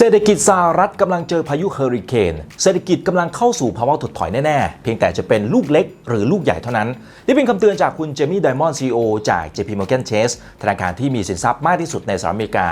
เศรษฐกิจสหรัฐกำลังเจอพายุเฮอริเคนเศรษฐกิจกำลังเข้าสู่ภาวะถดถอยแน่ ๆ เพียงแต่จะเป็นลูกเล็กหรือลูกใหญ่เท่านั้น นี่เป็นคำเตือนจากคุณเจมี่ไดมอนด์ซีโอจาก JP Morgan Chase ธนาคารที่มีสินทรัพย์มากที่สุดในสหรัฐอเมริกา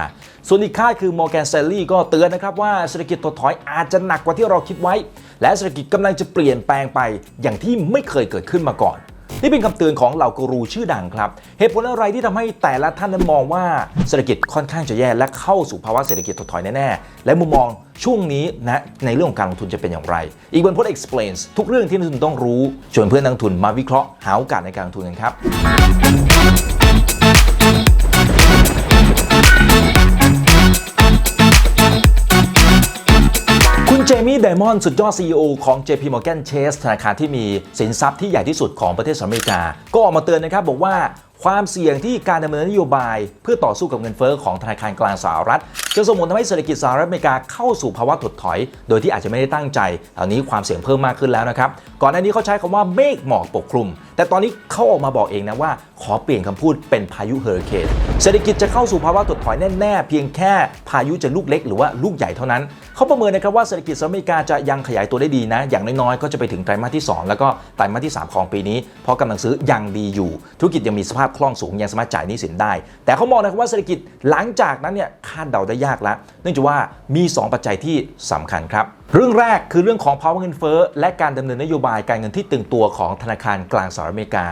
ส่วนอีกค่ายคือ Morgan Stanley ก็เตือนนะครับว่าเศรษฐกิจถดถอยอาจจะหนักกว่าที่เราคิดไว้ และเศรษฐกิจกำลังจะเปลี่ยนแปลงไปอย่างที่ไม่เคยเกิดขึ้นมาก่อน นี่เป็นคำเตือนของเหล่ากูรูชื่อดังครับ เหตุผลอะไรที่ทำให้แต่ละท่านนั้นมองว่าเศรษฐกิจค่อนข้างจะแย่และเข้าสู่ภาวะเศรษฐกิจถดถอยแน่ๆ และมุมมองช่วงนี้นะในเรื่องของการลงทุนจะเป็นอย่างไร อีกวันพจน์ explains ทุกเรื่องที่นักลงทุนต้องรู้ ชวนเพื่อนนักลงทุนมาวิเคราะห์หาโอกาสในการลงทุนกันครับ ดมอนด์สุดยอด CEO ของ JP Morgan Chase ธนาคารที่มีสินทรัพย์ที่ใหญ่ที่สุดของประเทศสหรัฐอเมริกา ก็ออกมาเตือนนะครับบอกว่าความเสี่ยงที่การดำเนินนโยบาย เพื่อต่อสู้กับเงินเฟ้อของธนาคารกลางสหรัฐ จะส่งผลทำให้เศรษฐกิจสหรัฐอเมริกาเข้าสู่ภาวะถดถอย โดยที่อาจจะไม่ได้ตั้งใจตอนนี้ความเสี่ยงเพิ่มมากขึ้นแล้วนะครับ ก่อนหน้านี้เขาใช้คำว่าเมฆหมอกปกคลุม แต่ตอนนี้เขาออกมาบอกเองนะว่า ขอเปลี่ยนคำพูดเป็นพายุเฮอริเคนเศรษฐกิจจะเข้าสู่ภาวะถดถอยแน่ๆ เพียงแค่พายุจะลูกเล็กหรือว่าลูกใหญ่เท่านั้น เขาประเมินนะครับว่าเศรษฐกิจสหรัฐอเมริกาจะยังขยายตัวได้ดีนะ อย่างน้อยๆ ก็จะไปถึงไตรมาสที่ 2 แล้วก็ไตรมาสที่ 3 ของปีนี้ เพราะกำลังซื้อยังดีอยู่ ธุรกิจยังมีสภาพคล่องสูงยังสามารถจ่ายหนี้สินได้ แต่เขามองนะครับว่าเศรษฐกิจหลังจากนั้นเนี่ยคาดเดาได้ยากแล้วเนื่องจากว่ามี 2 ปัจจัยที่สำคัญครับเรื่องแรกคือเรื่องของภาวะเงินเฟ้อและการดำเนินนโยบายการเงินที่ตึงตัวของธนาคารกลางสหรัฐอเมริกา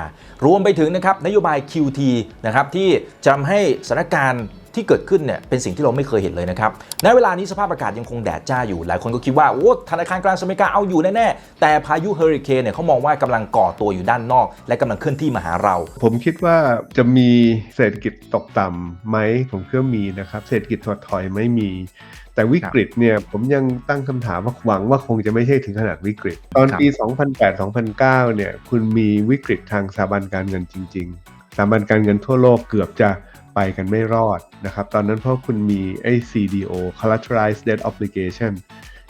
รวมไปถึงนะครับนโยบาย QT นะครับที่จะทำให้สถานการณ์ที่เกิดขึ้นเนี่ยเป็นสิ่งที่เราไม่เคยเห็นเลยนะครับ ณ เวลานี้สภาพอากาศยังคงแดดจ้าอยู่ หลายคนก็คิดว่า โอ้ ธนาคารกลางอเมริกาเอาอยู่แน่ ๆ แต่พายุเฮอริเคนเนี่ยเขามองว่ากำลังก่อตัวอยู่ด้านนอก และกำลังเคลื่อนที่มาหาเรา ผมคิดว่าจะมีเศรษฐกิจตกต่ำไหม ผมคิดว่ามีนะครับ เศรษฐกิจถดถอยไม่มี แต่วิกฤตเนี่ยผมยังตั้งคำถามว่าหวังว่าคงจะไม่ใช่ถึงขนาดวิกฤต ตอนปี 2008-2009 เนี่ยคุณมีวิกฤตทางสถาบันการเงินจริง ๆ สถาบันการเงินทั่วโลกเกือบจะไปกันไม่รอดนะครับตอนนั้นเพราะคุณมีไอ้ CDO collateralized debt obligation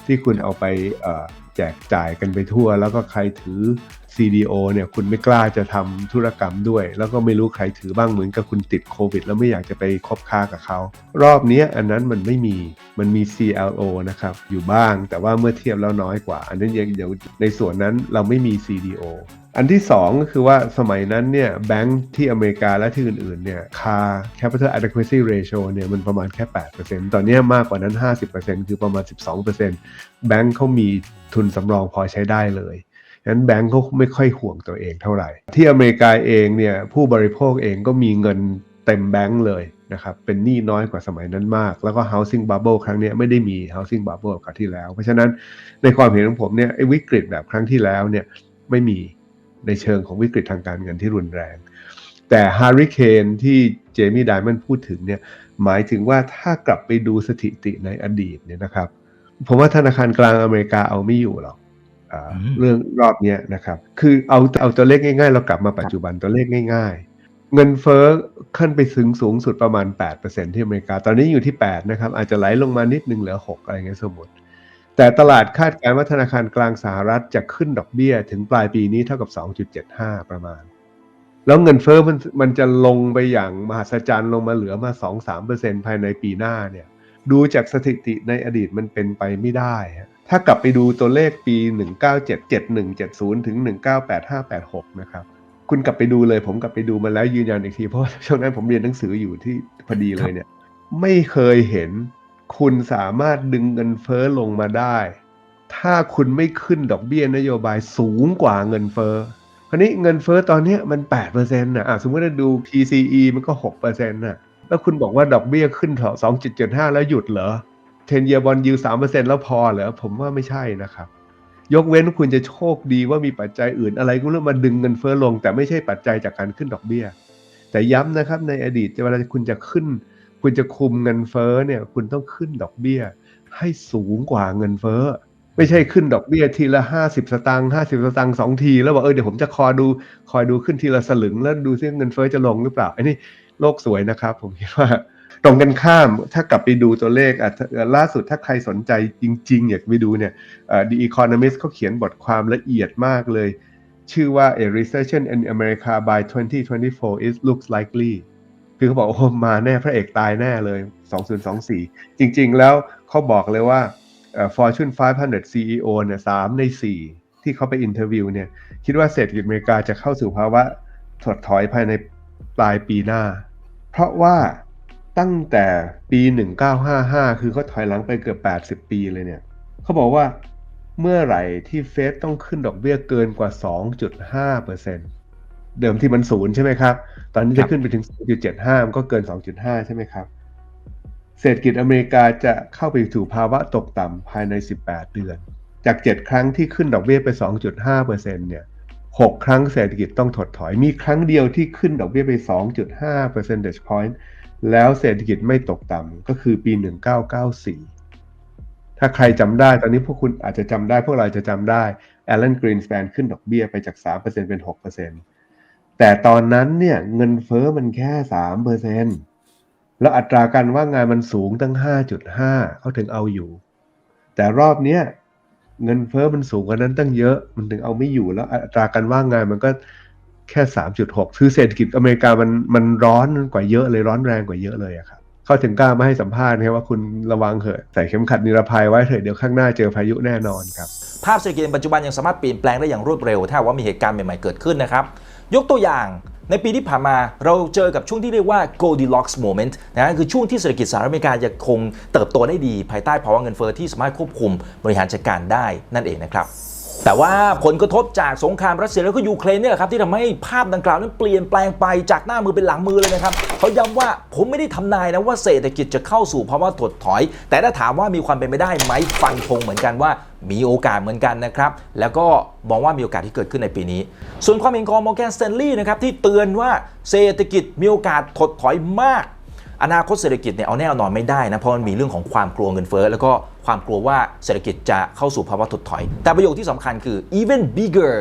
ที่คุณเอาไปเอ่อ แจกจ่ายกันไปทั่ว แล้วก็ใครถือ CDO เนี่ยคุณไม่กล้าจะทำธุรกรรมด้วย แล้วก็ไม่รู้ใครถือบ้างเหมือนกับคุณติดโควิด แล้วไม่อยากจะไปคบค้ากับเขา รอบนี้อันนั้นมันไม่มีมันมี CLO นะครับอยู่บ้างแต่ว่าเมื่อเทียบแล้วน้อยกว่า อันนั้นยังเดี๋ยวในส่วนนั้นเราไม่มี CDO อันที่ 2 ก็คือว่าสมัยนั้นเนี่ยแบงค์ที่อเมริกาและที่อื่นๆเนี่ยค่า capital adequacy ratio เนี่ยมันประมาณแค่ 8%ตอนเนี้มากกว่านั้น 50%คือประมาณ 12%แบงค์เขามีทุนสำรองพอใช้ได้เลยงั้นแบงก์เขาไม่ค่อยห่วงตัวเองเท่าไหร่ ที่อเมริกาเองเนี่ยผู้บริโภคเองก็มีเงินเต็มแบงก์เลยนะครับเป็นหนี้น้อยกว่าสมัยนั้นมาก แล้วก็ housing bubble ครั้งนี้ไม่ได้มี housing bubble กับที่แล้ว เพราะฉะนั้นในความเห็นของผมเนี่ยวิกฤตแบบครั้งที่แล้วเนี่ยไม่มี ในเชิงของวิกฤตทางการเงินที่รุนแรง แต่ฮาริเคนที่เจมี่ไดมอนด์พูดถึงเนี่ยหมายถึงว่าถ้ากลับไปดูสถิติในอดีตเนี่ยนะครับ ผมว่าธนาคารกลางอเมริกาเอาไม่อยู่หรอกอ่าอืมเรื่องรอบเนี้ยนะครับ คือเอาเอาตัวเลขง่ายๆ เรากลับมาปัจจุบันตัวเลขง่าย ๆ เงินเฟ้อขึ้นไปถึงสูงสุดประมาณ 8%ที่อเมริกา ตอนนี้อยู่ที่ 8 นะครับ อาจจะไหลลงมานิดนึงเหลือ 6 อะไรเงี้ยสมมติ แต่ตลาดคาดการณ์ว่าธนาคารกลางสหรัฐจะขึ้นดอกเบี้ยถึงปลายปีนี้เท่ากับ 2.75 ประมาณ แล้วเงินเฟ้อมันมันจะลงไปอย่างมหัศจรรย์ลงมาเหลือมา 2-3%ภายในปีหน้าเนี่ย ดูจากสถิติในอดีตมันเป็นไปไม่ได้ ถ้ากลับไปดูตัวเลขปี 1977170 ถึง 1985-86 นะครับคุณกลับไปดูเลย ผมกลับไปดูมาแล้วยืนยันอีกที เพราะช่วงนั้นผมเรียนหนังสืออยู่ที่พอดีเลยเนี่ย ไม่เคยเห็น คุณสามารถดึงเงินเฟ้อลงมาได้ ถ้าคุณไม่ขึ้นดอกเบี้ยนโยบายสูงกว่าเงินเฟ้อคราวนี้เงินเฟ้อตอนนี้มัน8%นะอะสมมติว่าดู PCE มันก็6%นะแล้วคุณบอกว่าดอกเบี้ยขึ้นเถอะ2.75 แล้วหยุดเหรอ10 year bond yield 3%แล้วพอเหรอผมว่าไม่ใช่นะครับ ยกเว้นคุณจะโชคดีว่ามีปัจจัยอื่นอะไรก็เรื่องมาดึงเงินเฟ้อลง แต่ไม่ใช่ปัจจัยจากการขึ้นดอกเบี้ย แต่ย้ำนะครับในอดีตเวลาคุณจะขึ้น คุณจะคุมเงินเฟ้อเนี่ย คุณต้องขึ้นดอกเบี้ย ให้สูงกว่าเงินเฟ้อ ไม่ใช่ขึ้นดอกเบี้ยทีละ50สตางค์50สตางค์สองที แล้วบอกเออเดี๋ยวผมจะคอยดูคอยดูขึ้นทีละสลึง แล้วดูซิเงินเฟ้อจะลงหรือเปล่าอันนี้โลกสวยนะครับ ผมคิดว่าตรงกันข้ามถ้ากลับไปดูตัวเลขอะล่าสุดถ้าใครสนใจจริง ๆ อยากไปดูเนี่ยเอ่อ The Economist เขาเขียนบทความละเอียดมากเลย ชื่อว่า a recession in America by 2024 is looks likely คือเขาบอกโอ้มาแน่พระเอกตายแน่เลย 2024 จริงๆแล้วเขาบอกเลยว่าเอ่อ Fortune 500 CEO เนี่ยสามใน 4 ที่เขาไปอินเทอร์วิวเนี่ย คิดว่าเศรษฐกิจอเมริกาจะเข้าสู่ภาวะถดถอยภายในปลายปีหน้า เพราะว่าตั้งแต่ปี 1955 คือเขาถอยหลังไปเกือบ 80 ปีเลยเนี่ยเขาบอกว่าเมื่อไหร่ที่เฟดต้องขึ้นดอกเบี้ยเกินกว่า 2.5%เดิมที่มันศูนย์ใช่ไหมครับ ตอนนี้ครัจะบขึ้นไปถึง2.75มันก็เกิน 2.5 ใช่ไหมครับ เศรษฐกิจอเมริกาจะเข้าไปสู่ภาวะตกต่ำภายใน 18 เดือน จาก 7 ครั้งที่ขึ้นดอกเบี้ยไป 2.5%เนี่ย6 ครั้งเศรษฐกิจต้องถดถอย มีครั้งเดียวที่ขึ้นดอกเบี้ยไป 2.5 percentage point แล้วเศรษฐกิจไม่ตกต่ำก็คือปี 1994 ถ้าใครจำได้ตอนนี้พวกคุณอาจจะจำได้ พวกเราจะจำได้แอลเลนกรีนส a n ขึ้นดอกเบี้ยไปจาก 3%เป็น 6% แต่ตอนนั้นเนี่ยเงินเฟอ้อมันแค่3%แล้วอัตราการว่างงานมันสูงตั้ง 5.5 เขาถึงเอาอยู่ แต่รอบเนี้ยเงินเฟอ้อมันสูงกว่านั้นตั้งเยอะมันถึงเอาไม่อยู่แล้ว อัตราการว่างงานมันก็แค่ 3.6 คือเศรษฐกิจอเมริกามันมันร้อนกว่าเยอะเลยร้อนแรงกว่าเยอะเลยอะครับเขาถึงกล้ามาให้สัมภาษณ์นะครับว่าคุณระวังเถอะใส่เข็มขัดนิรภัยไว้เถอะเดี๋ยวข้างหน้าเจอพายุแน่นอนครับภาพเศรษฐกิจปัจจุบันยังสามารถเปลี่ยนแปลงได้อย่างรวดเร็ว ถ้าว่ามีเหตุการณ์ใหม่ๆเกิดขึ้นนะครับ ยกตัวอย่างในปีที่ผ่านมาเราเจอกับช่วงที่เรียกว่า Goldilocks moment นะคือช่วงที่เศรษฐกิจสหรัฐอเมริกายังคงเติบโตได้ดี ภายใต้ภาวะเงินเฟ้อที่สามารถควบคุมบริหารจัดการได้นั่นเองนะครับ แต่ว่าผลกระทบจากสงครามรัสเซียแล้วก็ยูเครนเนี่ยแหละครับที่ทำให้ภาพดังกล่าวนั้นเปลี่ยนแปลงไปจากหน้ามือเป็นหลังมือเลยนะครับเขาย้ำว่าผมไม่ได้ทำนายนะว่าเศรษฐกิจจะเข้าสู่ภาวะถดถอย แต่ถ้าถามว่ามีความเป็นไปได้ไหมฟันธงเหมือนกันว่ามีโอกาสเหมือนกันนะครับ แล้วก็มองว่ามีโอกาสที่เกิดขึ้นในปีนี้ ส่วนความเห็นของ Morgan Stanley นะครับที่เตือนว่าเศรษฐกิจมีโอกาสถดถอยมาก อนาคตเศรษฐกิจเนี่ยเอาแน่นอนไม่ได้นะเพราะมันมีเรื่องของความกลัวเงินเฟ้อแล้วก็ ความกลัวว่าเศรษฐกิจจะเข้าสู่ภาวะถดถอย แต่ประโยคที่สำคัญคือ even bigger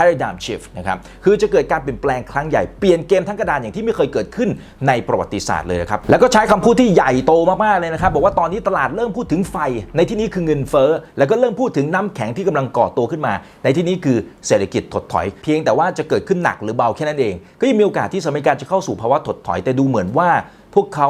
paradigm shift นะครับ คือจะเกิดการเปลี่ยนแปลงครั้งใหญ่ เปลี่ยนเกมทั้งกระดานอย่างที่ไม่เคยเกิดขึ้นในประวัติศาสตร์เลยนะครับ แล้วก็ใช้คำพูดที่ใหญ่โตมากๆเลยนะครับ บอกว่าตอนนี้ตลาดเริ่มพูดถึงไฟ ในที่นี้คือเงินเฟ้อ แล้วก็เริ่มพูดถึงน้ำแข็งที่กำลังก่อตัวขึ้นมา ในที่นี้คือเศรษฐกิจถดถอย เพียงแต่ว่าจะเกิดขึ้นหนักหรือเบาแค่นั้นเอง ก็ยังมีโอกาสที่สหรัฐอเมริกาจะเข้าสู่ภาวะถดถอย แต่ดูเหมือนว่าพวกเขา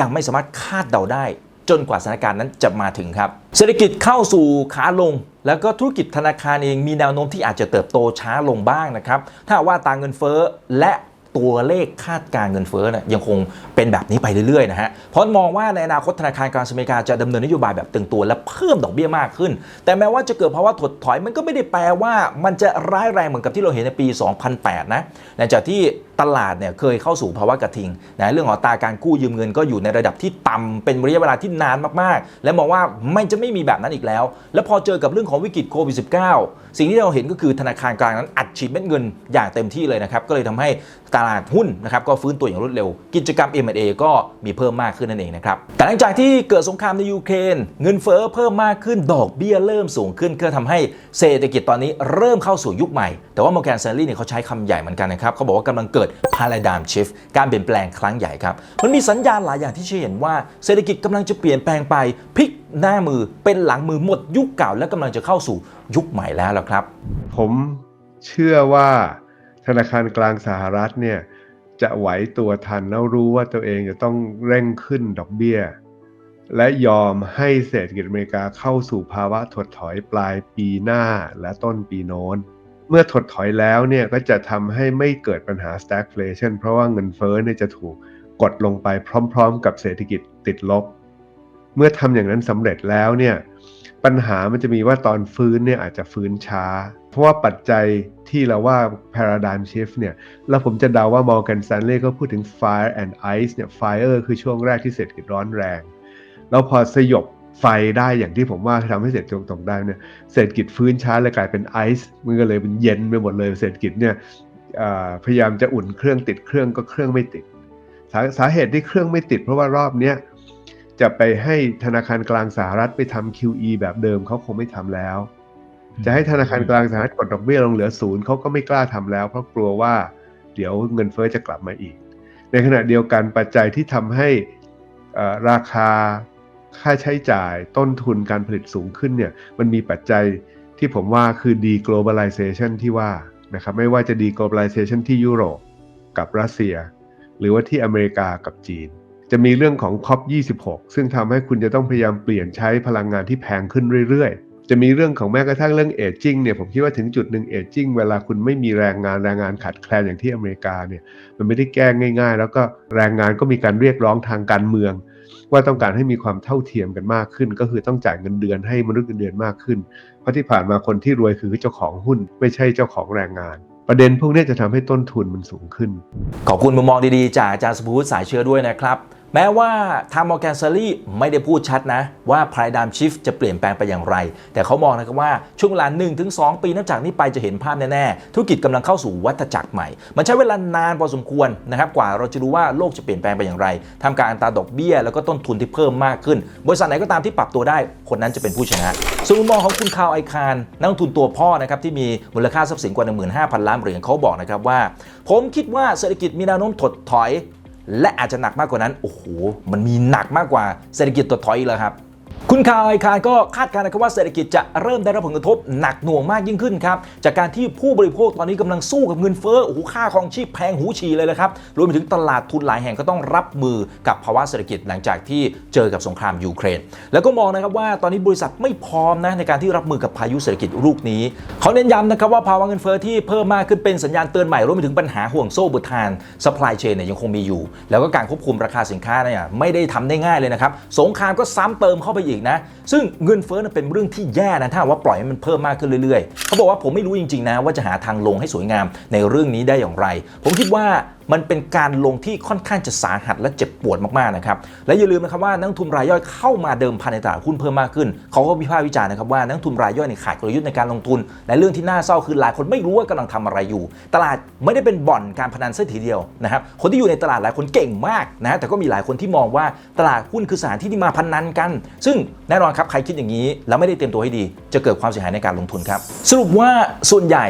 ยังไม่สามารถคาดเดาได้ จนกว่าสถานการณ์นั้นจะมาถึงครับ เศรษฐกิจเข้าสู่ขาลง แล้วก็ธุรกิจธนาคารเองมีแนวโน้มที่อาจจะเติบโตช้าลงบ้างนะครับถ้าว่าตางเงินเฟ้อและตัวเลขคาดการเงินเฟ้อเนี่ยยังคงเป็นแบบนี้ไปเรื่อยๆนะฮะ เพราะมองว่าในอนาคตธนาคารกลางสหรัฐอเมริกาจะดำเนินนโยบายแบบตึงตัวและเพิ่มดอกเบี้ยมากขึ้น แต่แม้ว่าจะเกิดภาวะถดถอยมันก็ไม่ได้แปลว่ามันจะร้ายแรงเหมือนกับที่เราเห็นในปี 2008 นะหลังจากที่ ตลาดเนี่ยเคยเข้าสู่ภาวะกระทิงนะเรื่องของตาการกู้ยืมเงินก็อยู่ในระดับที่ต่ำเป็นระยะเวลาที่นานมากๆ และมองว่าไม่จะไม่มีแบบนั้นอีกแล้ว แล้วพอเจอกับเรื่องของวิกฤตโควิด -19 สิ่งที่เราเห็นก็คือธนาคารกลางนั้นอัดฉีดเม็ดเงินอย่างเต็มที่เลยนะครับ ก็เลยทำให้ตลาดหุ้นนะครับก็ฟื้นตัวอย่างรวดเร็ว กิจกรรม M&A ก็มีเพิ่มมากขึ้นนั่นเองนะครับแต่หลังจากที่เกิดสงครามในยูเครนเงินเฟ้อเพิ่มมากขึ้นดอกเบี้ยเริ่มสูงขึ้นก็ทำให้เศรษฐกิจตอนนี้เริ่มเข้าสู่ยุคใหม่ แต่ว่า Morgan Stanley เนี่ยเขาใช้คำใหญ่เหมือนกันนะครับเขาบอกว่ากำลังเกิด paradigm shift การเปลี่ยนแปลงครั้งใหญ่ครับ มันมีสัญญาณหลายอย่างที่ชี้เห็นว่าเศรษฐกิจกำลังจะเปลี่ยนแปลงไปพลิกหน้ามือเป็นหลังมือหมดยุคเก่า และกำลังจะเข้าสู่ยุคใหม่แล้วล่ะครับ ผมเชื่อว่าธนาคารกลางสหรัฐเนี่ยจะไหวตัวทันแล้วรู้ว่าตัวเองจะต้องเร่งขึ้นดอกเบี้ย และยอมให้เศรษฐกิจอเมริกาเข้าสู่ภาวะถดถอยปลายปีหน้าและต้นปีโน้น เมื่อถดถอยแล้วเนี่ยก็จะทำให้ไม่เกิดปัญหา stagflation เพราะว่าเงินเฟ้อเนี่ยจะถูกกดลงไปพร้อม ๆ กับเศรษฐกิจติดลบ เมื่อทำอย่างนั้นสำเร็จแล้วเนี่ยปัญหามันจะมีว่าตอนฟื้นเนี่ยอาจจะฟื้นช้า เพราะว่าปัจจัยที่เราว่า paradigm shift เนี่ยแล้วผมจะเดาว่า Morgan Stanley ก็พูดถึง fire and ice เนี่ย fire คือช่วงแรกที่เศรษฐกิจร้อนแรง แล้วพอสยบ ไฟได้อย่างที่ผมว่าทำให้เศรษฐกิจตรงได้เนี่ยเศรษฐกิจฟื้นช้าเลยกลายเป็นไอซ์มันก็เลยเป็นเย็นไปหมดเลยเศรษฐกิจเนี่ยพยายามจะอุ่นเครื่องติดเครื่องก็เครื่องไม่ติดสาสาเหตุที่เครื่องไม่ติด เพราะว่ารอบเนี้ยจะไปให้ธนาคารกลางสหรัฐไปทำ QE แบบเดิมเขาคงไม่ทำแล้ว จะให้ธนาคารกลางสหรัฐกดดอกเบี้ยลงเหลือศูนย์เขาก็ไม่กล้าทำแล้ว เพราะกลัวว่าเดี๋ยวเงินเฟ้อจะกลับมาอีก ในขณะเดียวกันปัจจัยที่ทำให้ราคา ค่าใช้จ่ายต้นทุนการผลิตสูงขึ้นเนี่ยมันมีปัจจัยที่ผมว่าคือ deglobalization ที่ว่านะครับไม่ว่าจะ deglobalization ที่ยุโรปกับรัสเซีย หรือว่าที่อเมริกากับจีน จะมีเรื่องของ COP26 ซึ่งทำให้คุณจะต้องพยายามเปลี่ยนใช้พลังงานที่แพงขึ้นเรื่อยๆ จะมีเรื่องของแม้กระทั่งเรื่องเอจจิ้งเนี่ยผมคิดว่าถึงจุดหนึ่งเอจจิ้งเวลาคุณไม่มีแรงงานแรงงานขาดแคลนอย่างที่อเมริกาเนี่ยมันไม่ได้แก้ง่าย ๆ แล้วก็แรงงานก็มีการเรียกร้องทางการเมือง ว่าต้องการให้มีความเท่าเทียมกันมากขึ้น ก็คือต้องจ่ายเงินเดือนให้มนุษย์เงินเดือนมากขึ้น เพราะที่ผ่านมาคนที่รวยคือเจ้าของหุ้น ไม่ใช่เจ้าของแรงงาน ประเด็นพวกนี้จะทำให้ต้นทุนมันสูงขึ้น ขอบคุณมุมมองดีๆ จากอาจารย์สุภวุสายเชื้อด้วยนะครับ แม้ว่าทางมอร์แกนซารีไม่ได้พูดชัดนะ ว่าพายดามชิฟจะเปลี่ยนแปลงไปอย่างไร แต่เขามองนะครับว่าช่วงเวลา1-2 ปีนับจากนี้ไปจะเห็นภาพแน่ ๆ ธุรกิจกำลังเข้าสู่วัฏจักรใหม่ มันใช้เวลานานพอสมควรนะครับกว่าเราจะรู้ว่าโลกจะเปลี่ยนแปลงไปอย่างไรทำการอัตราดอกเบี้ย แล้วก็ต้นทุนที่เพิ่มมากขึ้น บริษัทไหนก็ตามที่ปรับตัวได้ คนนั้นจะเป็นผู้ชนะส่วนมุมมองของคุณคาวไอคารนักลงทุนตัวพ่อนะครับที่มีมูลค่าทรัพย์สินกว่า15,000 ล้านเหรียญเขาบอกนะครับว่า ผมคิดว่าเศรษฐกิจมีแนวโน้มถดถอย และอาจจะหนักมากกว่านั้น โอ้โห มันมีหนักมากกว่าเศรษฐกิจถดถอยอีกแล้วครับ คุณคาวไอคารก็คาดการณ์นะครับว่าเศรษฐกิจจะเริ่มได้รับผลกระทบหนักหน่วงมากยิ่งขึ้นครับ จากการที่ผู้บริโภคตอนนี้กำลังสู้กับเงินเฟ้อโอ้โหค่าครองชีพแพงหูฉี่เลยละครับรวมไปถึงตลาดทุนหลายแห่งก็ต้องรับมือกับภาวะเศรษฐกิจหลังจากที่เจอกับสงครามยูเครน แล้วก็มองนะครับว่าตอนนี้บริษัทไม่พร้อมนะในการที่รับมือกับพายุเศรษฐกิจลูกนี้เขาเน้นย้ำนะครับว่าภาวะเงินเฟ้อที่เพิ่มมากขึ้นเป็นสัญญาณเตือนใหม่รวมไปถึงปัญหาห่วงโซ่บุทาน supply chain เนี่ยยังคงมีอยู่ แล้วก็การควบคุมราคาสินค้าเนี่ยไม่ได้ทำได้ง่ายเลยนะครับสงครามก็ซ้ำเติมเข้าไปอีกนะ ซึ่งเงินเฟ้อเป็นเรื่องที่แย่นะถ้าว่าปล่อยให้มันเพิ่มมากขึ้นเรื่อยๆ เขาบอกว่าผมไม่รู้จริงๆนะว่าจะหาทางลงให้สวยงามในเรื่องนี้ได้อย่างไร ผมคิดว่า มันเป็นการลงที่ค่อนข้างจะสาหัสและเจ็บปวดมากๆนะครับและอย่าลืมนะครับว่านักทุนรายย่อยเข้ามาเดิมพันในตลาดหุ้นเพิ่มมากขึ้นเขาก็วิพากษ์วิจารณ์นะครับว่านักทุนรายย่อยในขาดกลยุทธ์ในการลงทุน และเรื่องที่น่าเศร้าคือหลายคนไม่รู้ว่ากำลังทำอะไรอยู่ ตลาดไม่ได้เป็นบ่อนการพนันซะทีเดียวนะครับคนที่อยู่ในตลาดหลายคนเก่งมากนะแต่ก็มีหลายคนที่มองว่าตลาดหุ้นคือสถานที่ที่มาพนันกัน ซึ่งแน่นอนครับใครคิดอย่างนี้ แล้วไม่ได้เตรียมตัวให้ดี จะเกิดความเสียหายในการลงทุนครับ สรุปว่าส่วนใหญ่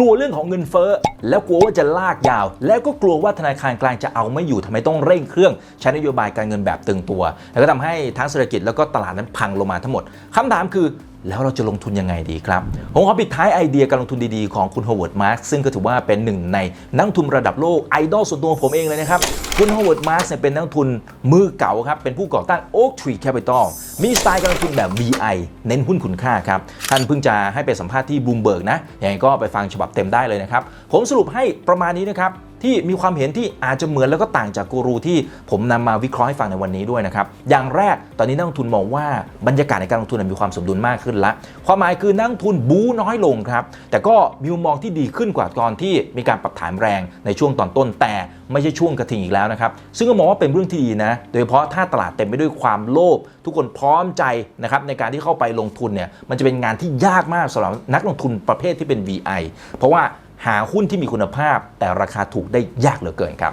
กลัวเรื่องของเงินเฟ้อ แล้วกลัวว่าจะลากยาว แล้วก็กลัวว่าธนาคารกลางจะเอาไม่อยู่ทำไมต้องเร่งเครื่อง ใช้นโยบายการเงินแบบตึงตัว แล้วก็ทำให้ทั้งเศรษฐกิจแล้วก็ตลาดนั้นพังลงมาทั้งหมดคำถามคือ แล้วเราจะลงทุนยังไงดีครับ ผมขอปิดท้ายไอเดียการลงทุนดีๆ ของคุณโฮเวิร์ดมาร์กซึ่งก็ถือว่าเป็นหนึ่งในนักทุนระดับโลกไอดอลส่วนตัวของผมเองเลยนะครับ คุณโฮเวิร์ดมาร์กเนี่ยเป็นนักทุนมือเก่าครับ เป็นผู้ก่อตั้ง Oak Tree Capital มีสไตล์การลงทุนแบบ VI เน้นหุ้นคุณค่าครับ ท่านเพิ่งจะให้ไปสัมภาษณ์ที่บูมเบิร์กนะยังไงก็ไปฟังฉบับเต็มได้เลยนะครับ ผมสรุปให้ประมาณนี้นะครับ ที่มีความเห็นที่อาจจะเหมือนแล้วก็ต่างจากกูรูที่ผมนำมาวิเคราะห์ให้ฟังในวันนี้ด้วยนะครับ อย่างแรกตอนนี้นักลงทุนมองว่าบรรยากาศในการลงทุนมีความสมดุลมากขึ้นละความหมายคือนักลงทุนบูน้อยลงครับ แต่ก็มีมุมมองที่ดีขึ้นกว่าตอนที่มีการปรับฐานแรงในช่วงตอนต้น แต่ไม่ใช่ช่วงกระทิงอีกแล้วนะครับ ซึ่งก็มองว่าเป็นเรื่องที่ดีนะ โดยเฉพาะถ้าตลาดเต็มไปด้วยความโลภทุกคนพร้อมใจนะครับในการที่เข้าไปลงทุนเนี่ยมันจะเป็นงานที่ยากมากสำหรับนักลงทุนประเภทที่เป็น VI เพราะว่า หาหุ้นที่มีคุณภาพ แต่ราคาถูกได้ยากเหลือเกินครับ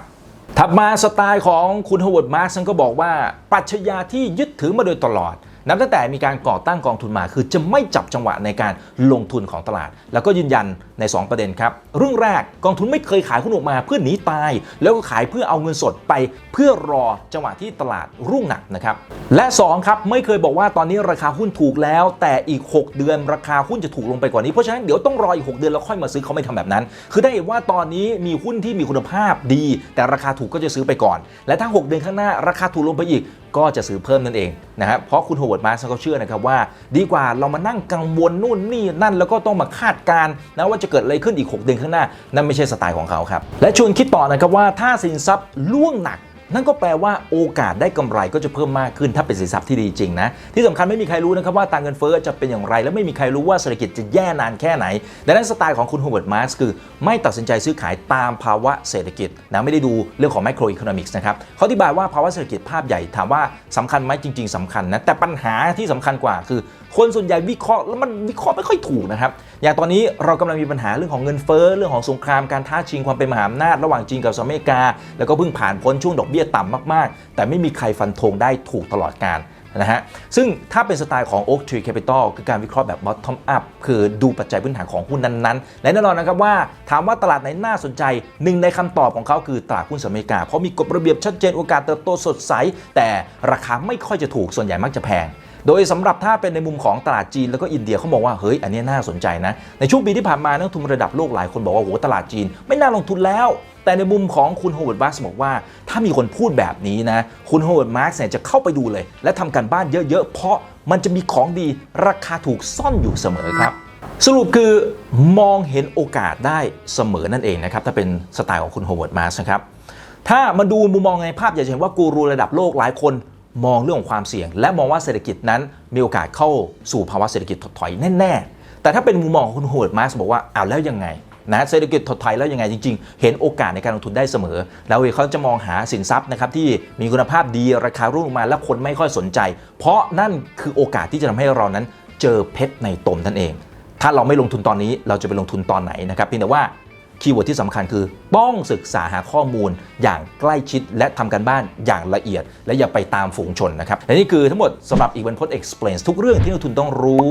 ถัดมาสไตล์ของคุณฮาวเวิร์ดมาร์กก็บอกว่าปรัชญาที่ยึดถือมาโดยตลอด นับตั้งแต่มีการก่อตั้งกองทุนมา คือจะไม่จับจังหวะในการลงทุนของตลาด แล้วก็ยืนยันใน 2 ประเด็นครับ เรื่องแรกกองทุนไม่เคยขายหุ้นออกมาเพื่อหนีตาย แล้วก็ขายเพื่อเอาเงินสดไป เพื่อรอจังหวะที่ตลาดรุ่งหนักนะครับ และ 2 ครับไม่เคยบอกว่าตอนนี้ราคาหุ้นถูกแล้ว แต่อีก 6 เดือนราคาหุ้นจะถูกลงไปกว่านี้เพราะฉะนั้นเดี๋ยวต้องรออีก 6 เดือนแล้วค่อยมาซื้อเขาไม่ทำแบบนั้น คือได้เห็นว่าตอนนี้มีหุ้นที่มีคุณภาพดี แต่ราคาถูกก็จะซื้อไปก่อน และถ้า 6 เดือนข้างหน้าราคาถูกลงไปอีก ก็จะซื้อเพิ่มนั่นเองนะครับเพราะคุณโฮเวิร์ดมาร์สเขาเชื่อนะครับว่า ดีกว่าเรามานั่งกังวลนู่นนี่นั่นแล้วก็ต้องมาคาดการณ์นะว่าจะเกิดอะไรขึ้นอีก 6 เดือนข้างหน้า นั่นไม่ใช่สไตล์ของเขาครับ และชวนคิดต่อนะครับว่าถ้าสินทรัพย์ล่วงหนัก นั่นก็แปลว่าโอกาสได้กำไรก็จะเพิ่มมากขึ้นถ้าเป็นสินทรัพย์ที่ดีจริงนะที่สำคัญไม่มีใครรู้นะครับว่าตางเงินเฟ้อจะเป็นอย่างไร และไม่มีใครรู้ว่าเศรษฐกิจจะแย่นานแค่ไหน ดังนั้นสไตล์ของคุณโฮเวิร์ดมาร์กคือ ไม่ตัดสินใจซื้อขายตามภาวะเศรษฐกิจนะไม่ได้ดูเรื่องของ macro economics นะครับเขาอธิบายว่าภาวะเศรษฐกิจภาพใหญ่ถามว่าสำคัญไหมจริง ๆสำคัญนะแต่ปัญหาที่สำคัญกว่าคือ คนส่วนใหญ่วิเคราะห์แล้วมันวิเคราะห์ไม่ค่อยถูกนะครับ อย่างตอนนี้เรากำลังมีปัญหาเรื่องของเงินเฟ้อเรื่องของสงครามการท้าชิงความเป็นมหาอำนาจระหว่างจีนกับสหรัฐอเมริกา แล้วก็เพิ่งผ่านพ้นช่วงดอกเบี้ยต่ำมากๆ แต่ไม่มีใครฟันธงได้ถูกตลอดการนะฮะ ซึ่งถ้าเป็นสไตล์ของ Oak Tree Capital คือการวิเคราะห์แบบ bottom up คือดูปัจจัยพื้นฐานของหุ้นนั้นๆ และแน่นอนนะครับว่าถามว่าตลาดไหนน่าสนใจ หนึ่งในคำตอบของเขาคือตลาดหุ้นสหรัฐอเมริกา เพราะมีกฎระเบียบชัดเจนโอกาสเติบโตสดใส แต่ราคาไม่ค่อยจะถูกส่วนใหญ่มักจะแพง โดยสำหรับถ้าเป็นในมุมของตลาดจีนแล้วก็อินเดียเขาบอกว่าเฮ้ยอันนี้น่าสนใจนะ ในช่วงปีที่ผ่านมานักทุนระดับโลกหลายคนบอกว่าโหตลาดจีนไม่น่าลงทุนแล้ว แต่ในมุมของคุณโฮเวิร์ดมาร์กบอกว่า ถ้ามีคนพูดแบบนี้นะ คุณโฮเวิร์ดมาร์กเนี่ยจะเข้าไปดูเลย และทำการบ้านเยอะๆ เพราะมันจะมีของดีราคาถูกซ่อนอยู่เสมอครับสรุปคือมองเห็นโอกาสได้เสมอนั่นเองนะครับ ถ้าเป็นสไตล์ของคุณโฮเวิร์ดมาร์กนะครับ ถ้ามาดูมุมมองในภาพอยากจะเห็นว่ากูรูระดับโลกหลายคน มองเรื่องของความเสี่ยง และมองว่าเศรษฐกิจนั้นมีโอกาสเข้าสู่ภาวะเศรษฐกิจถดถอยแน่ๆ แต่ถ้าเป็นมุมมองของคุณโฮเวิร์ดมาร์กบอกว่าอ้าวแล้วยังไงนะเศรษฐกิจถดถอยแล้วยังไงจริง ๆ เห็นโอกาสในการลงทุนได้เสมอ แล้วเขาจะมองหาสินทรัพย์นะครับที่มีคุณภาพดีราคาร่วงลงมาและคนไม่ค่อยสนใจ เพราะนั่นคือโอกาสที่จะทำให้เรานั้นเจอเพชรในตมนั่นเอง ถ้าเราไม่ลงทุนตอนนี้เราจะไปลงทุนตอนไหนนะครับเพียงแต่ว่า คีย์เวิร์ดที่สำคัญคือ ต้องศึกษาหาข้อมูลอย่างใกล้ชิดและทำกันบ้านอย่างละเอียด และอย่าไปตามฝูงชนนะครับและนี่คือทั้งหมดสำหรับอีกวันพด explains ทุกเรื่องที่นักทุนต้องรู้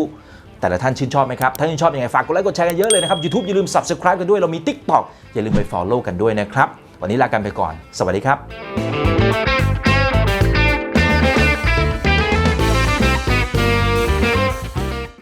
แต่ละท่านชื่นชอบไหมครับ ถ้าชื่นชอบยังไงฝากกดไลค์กดแชร์กันเยอะเลยนะครับ YouTube อย่าลืม subscribe กันด้วย เรามี TikTok อย่าลืมไป follow กันด้วยนะครับ วันนี้ลากันไปก่อน สวัสดีครับ